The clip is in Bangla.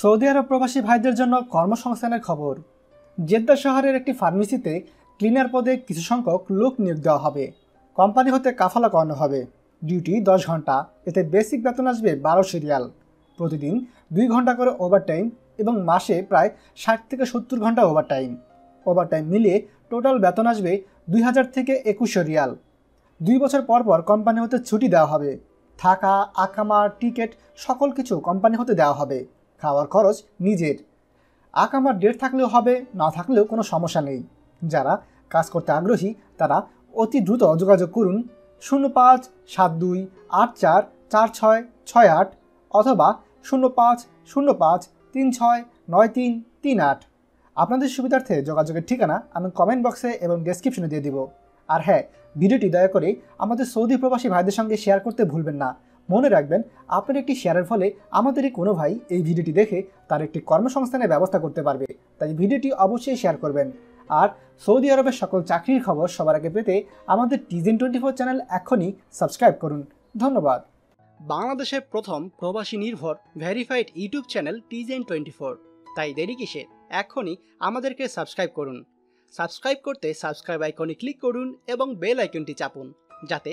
সৌদি আরব প্রবাসী ভাইদের জন্য কর্মসংস্থানের খবর। জেদ্দা শহরের একটি ফার্মেসিতে ক্লিনার পদে কিছু সংখ্যক লোক নিয়োগ দেওয়া হবে। কোম্পানি হতে কাফালা করানো হবে। ডিউটি দশ ঘণ্টা। এতে বেসিক বেতন আসবে বারোশো রিয়াল প্রতিদিন দুই ঘণ্টা করে ওভারটাইম এবং মাসে প্রায় ষাট থেকে সত্তর ঘণ্টা ওভারটাইম ওভারটাইম মিলিয়ে টোটাল বেতন আসবে দুই হাজার থেকে একুশশো রিয়াল। দুই বছর পর পর কোম্পানি হতে ছুটি দেওয়া হবে। থাকা আকামা টিকিট সকল কিছু কোম্পানি হতে দেওয়া হবে। খাওয়ার খরচ নিজের। আকামার ডেট থাকলেও হবে, না থাকলেও কোনো সমস্যা নেই। যারা কাজ করতে আগ্রহী, তারা অতি দ্রুত যোগাযোগ করুন শূন্য পাঁচ সাত দুই আট চার চার ছয় ছয় আট অথবা শূন্য পাঁচ শূন্য পাঁচ তিন ছয় নয় তিন তিন আট। আপনাদের সুবিধার্থে যোগাযোগের ঠিকানা আমি কমেন্ট বক্সে এবং ডেসক্রিপশনে দিয়ে দিব। আর হ্যাঁ ভিডিওটি দয়া করে আমাদের সৌদি প্রবাসী ভাইদের সঙ্গে শেয়ার করতে ভুলবেন না। মনে রাখবেন, আপনার একটি শেয়ারের ফলে আমাদেরই কোনো ভাই এই ভিডিওটি দেখে তার একটি কর্মসংস্থানের ব্যবস্থা করতে পারবে। তাই ভিডিওটি অবশ্যই শেয়ার করবেন। আর সৌদি আরবের সকল চাকরির খবর সবার আগে পেতে আমাদের টিজেন টোয়েন্টি ফোর চ্যানেল এখনই সাবস্ক্রাইব করুন। ধন্যবাদ। বাংলাদেশের প্রথম প্রবাসী নির্ভর ভেরিফাইড ইউটিউব চ্যানেল টিজেন টোয়েন্টি ফোর। তাই দেরি কিসে? এখনই আমাদেরকে সাবস্ক্রাইব করুন। সাবস্ক্রাইব করতে সাবস্ক্রাইব আইকনে ক্লিক করুন এবং বেল আইকনটি চাপুন, যাতে